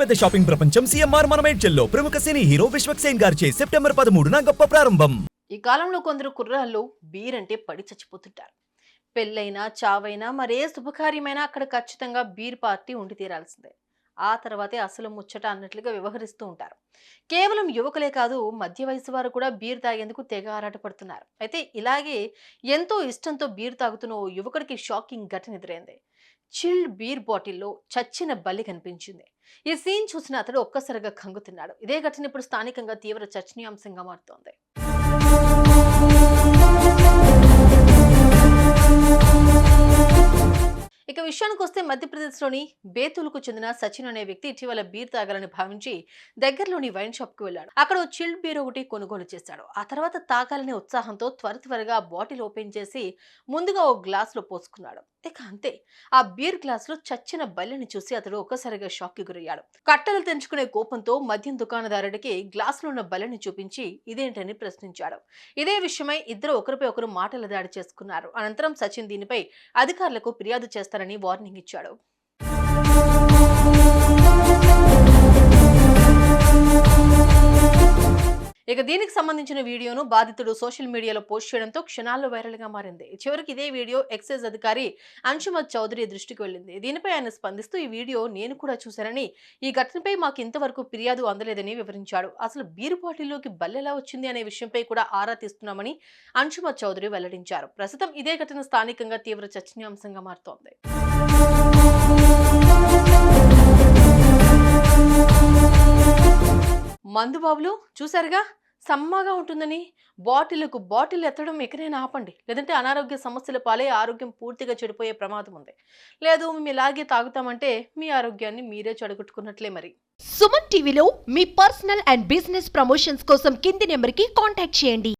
అతిపెద్ద షాపింగ్ ప్రపంచం సిఎంఆర్ మనమేడ్చల్లో ప్రముఖ సినీ హీరో విశ్వక్ సేన్ గారిచే సెప్టెంబర్ పదమూడున గొప్ప ప్రారంభం. ఈ కాలంలో కొందరు కుర్రాళ్ళు బీర్ అంటే పడి చచ్చిపోతుంటారు. పెళ్ళైనా చావైనా మరే శుభకార్యమైనా అక్కడ ఖచ్చితంగా బీర్ పార్టీ ఉండి తీరాల్సిందే. ఆ తర్వాతే అసలు ముచ్చట అన్నట్లుగా వ్యవహరిస్తూ ఉంటారు. కేవలం యువకులే కాదు మధ్య వయసు వారు కూడా బీర్ తాగేందుకు తెగ ఆరాటపడుతున్నారు. అయితే ఇలాగే ఎంతో ఇష్టంతో బీర్ తాగుతున్న ఓ యువకుడికి షాకింగ్ ఘటన ఎదురైంది. చిల్డ్ బీర్ బాటిల్లో చచ్చిన బల్లి కనిపించింది. ఈ సీన్ చూసిన అతడు ఒక్కసారిగా కంగుతున్నాడు ఇదే ఘటన ఇప్పుడు స్థానికంగా తీవ్ర చర్చనీయాంశంగా మారుతోంది. విషయానికి వస్తే మధ్యప్రదేశ్లోని బేతులకు చెందిన సచిన్ అనే వ్యక్తి ఇటీవల బీర్ తాగాలని భావించి దగ్గరలోని వైన్ షాప్కు వెళ్ళాడు. అక్కడ చిల్డ్ బీర్ ఒకటి కొనుగోలు చేశాడు. ఆ తర్వాత తాగాలనే ఉత్సాహంతో త్వర త్వరగా బాటిల్ ఓపెన్ చేసి ముందుగా ఓ గ్లాస్లో పోసుకున్నాడు. ఇక అంతే ఆ బీర్ గ్లాస్లో చచ్చిన బల్లిని చూసి అతడు ఒక్కసారిగా షాక్కి గురయ్యాడు. కట్టలు తెంచుకునే కోపంతో మద్యం దుకాణదారుడికి గ్లాస్లో ఉన్న బల్లిని చూపించి ఇదేంటని ప్రశ్నించాడు. ఇదే విషయమై ఇద్దరు ఒకరిపై ఒకరు మాటల దాడి చేసుకున్నారు. అనంతరం సచిన్ దీనిపై అధికారులకు ఫిర్యాదు చేస్తారని వార్నింగ్ ఇచ్చాడు. ఇక దీనికి సంబంధించిన వీడియోను బాధితుడు సోషల్ మీడియాలో పోస్ట్ చేయడంతో క్షణాల్లో వైరల్గా మారింది. చివరికి ఇదే వీడియో ఎక్సైజ్ అధికారి అంశుమత్ చౌదరి దృష్టికి వెళ్ళింది. దీనిపై ఆయన స్పందిస్తూ ఈ వీడియో నేను కూడా చూశానని ఈ ఘటనపై మాకు ఇంతవరకు ఫిర్యాదు అందలేదని వివరించాడు. అసలు బీరు బాటిల్లోకి బల్లెలా వచ్చింది అనే విషయంపై కూడా ఆరా తీస్తున్నామని అంశుమత్ చౌదరి వెల్లడించారు. ప్రస్తుతం ఇదే ఘటన స్థానికంగా తీవ్ర చర్చనీయాంశంగా మారుతోంది. మందుబాబులు చూసారుగా సమ్మగా ఉంటుందని. బాటిల్కు బాటిల్ ఎత్తడం ఎక్కడైనా ఆపండి. లేదంటే అనారోగ్య సమస్యల పాలే ఆరోగ్యం పూర్తిగా చెడిపోయే ప్రమాదం ఉంది. లేదు మేము ఇలాగే తాగుతామంటే మీ ఆరోగ్యాన్ని మీరే చెడగొట్టుకున్నట్లే మరి. సుమన్ టీవీలో మీ పర్సనల్ అండ్ బిజినెస్ ప్రమోషన్స్ కోసం కింది నెంబర్కి కాంటాక్ట్ చేయండి.